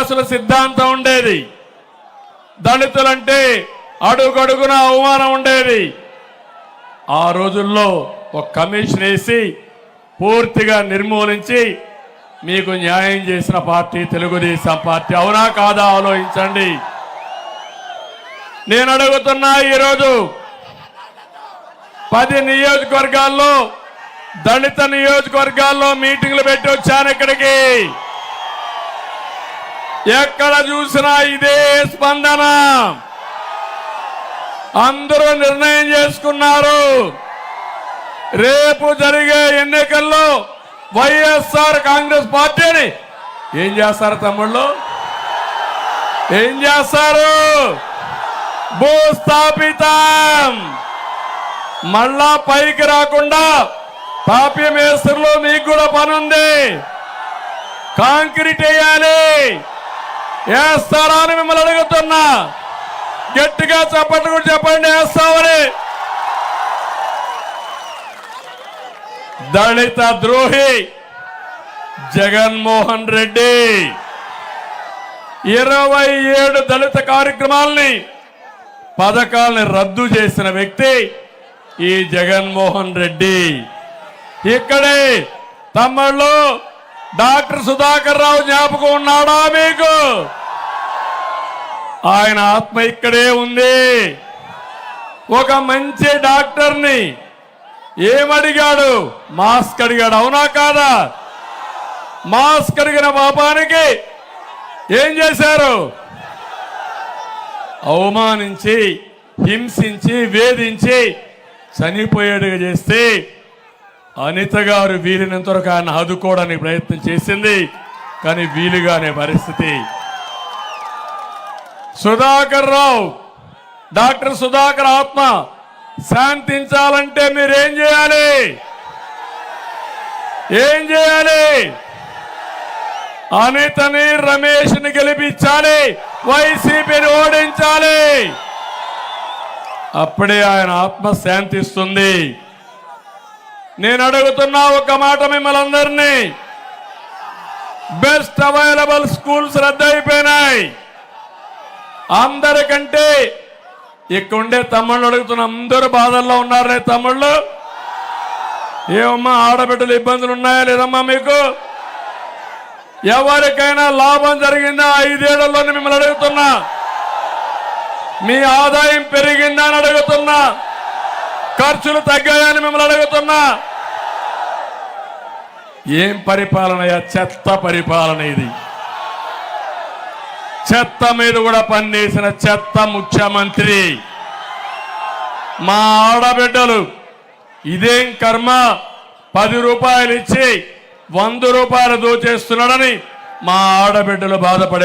క్లాసుల సిద్ధాంతం ఉండేది. దళితులంటే అడుగడుగున అవమానం ఉండేది. ఆ రోజుల్లో ఒక కమిషన్ వేసి పూర్తిగా నిర్మూలించి మీకు న్యాయం చేసిన పార్టీ తెలుగుదేశం పార్టీ. అవునా కాదా ఆలోచించండి. నేను అడుగుతున్నా ఈరోజు పది నియోజకవర్గాల్లో దళిత నియోజకవర్గాల్లో మీటింగ్లు పెట్టి వచ్చాను ఇక్కడికి. ఎక్కడ చూసినా ఇదే స్పందన. అందరూ నిర్ణయం చేసుకున్నారు. రేపు జరిగే ఎన్నికల్లో వైఎస్ఆర్ కాంగ్రెస్ పార్టీని ఏం చేస్తారు తమ్ముళ్ళు? ఏం చేస్తారు? భూస్థాపితం. మళ్ళా పైకి రాకుండా పాపి మేస్త్రులు మీకు కూడా పనుంది. కాంక్రీట్ వేయాలి. వేస్తారా అని మిమ్మల్ని అడుగుతున్నా. గట్టిగా చెప్పండి కూడా చెప్పండి వేస్తామని. దళిత ద్రోహి జగన్మోహన్ రెడ్డి ఇరవై ఏడు దళిత కార్యక్రమాల్ని పథకాల్ని రద్దు చేసిన వ్యక్తి ఈ జగన్మోహన్ రెడ్డి. ఇక్కడే తమ్ముళ్ళు డాక్టర్ సుధాకర్ రావు జ్ఞాపకం ఉన్నాడా మీకు? ఆయన ఆత్మ ఇక్కడే ఉంది. ఒక మంచి డాక్టర్ని ఏమడిగాడు? మాస్క్ అడిగాడు. అవునా కాదా? మాస్క్ అడిగిన పాపానికి ఏం చేశారు? అవమానించి హింసించి వేధించి చనిపోయేట్టుగా చేస్తే అనిత గారు వీలినంత వరకు ఆయన ఆదుకోవడానికి ప్రయత్నం చేసింది కానీ వీలుగానే పరిస్థితి. సుధాకర్ రావు డాక్టర్ సుధాకర్ ఆత్మ శాంతించాలంటే మీరేం చేయాలి? ఏం చేయాలి? అనితని రమేష్ని గెలిపించాలి వైసీపీని ఓడించాలి. అప్పుడే ఆయన ఆత్మ శాంతిస్తుంది. నేను అడుగుతున్నా ఒక మాట మిమ్మల్ని అందరినీ. బెస్ట్ అవైలబుల్ స్కూల్స్ రద్దయిపోయినాయి అందరికంటే ఇక్కడ ఉండే తమ్ముళ్ళు అడుగుతున్న అందరూ బాధల్లో ఉన్నారే తమ్ముళ్ళు. ఏమమ్మా ఆడబిడ్డలు ఇబ్బందులు ఉన్నాయా లేదమ్మా మీకు? ఎవరికైనా లాభం జరిగిందా? ఐదేళ్ళలోనే మిమ్మల్ని అడుగుతున్నా. మీ ఆదాయం పెరిగిందా అని అడుగుతున్నా. ఖర్చులు తగ్గాయని మిమ్మల్ని అడుగుతున్నా. ఏం పరిపాలనయా చెత్త పరిపాలన ఇది. చెత్త మీద కూడా పనిచేసిన చెత్త ముఖ్యమంత్రి. మా ఆడబిడ్డలు ఇదేం కర్మ? పది రూపాయలు ఇచ్చి వంద రూపాయలు దోచేస్తున్నాడని మా ఆడబిడ్డలు బాధపడే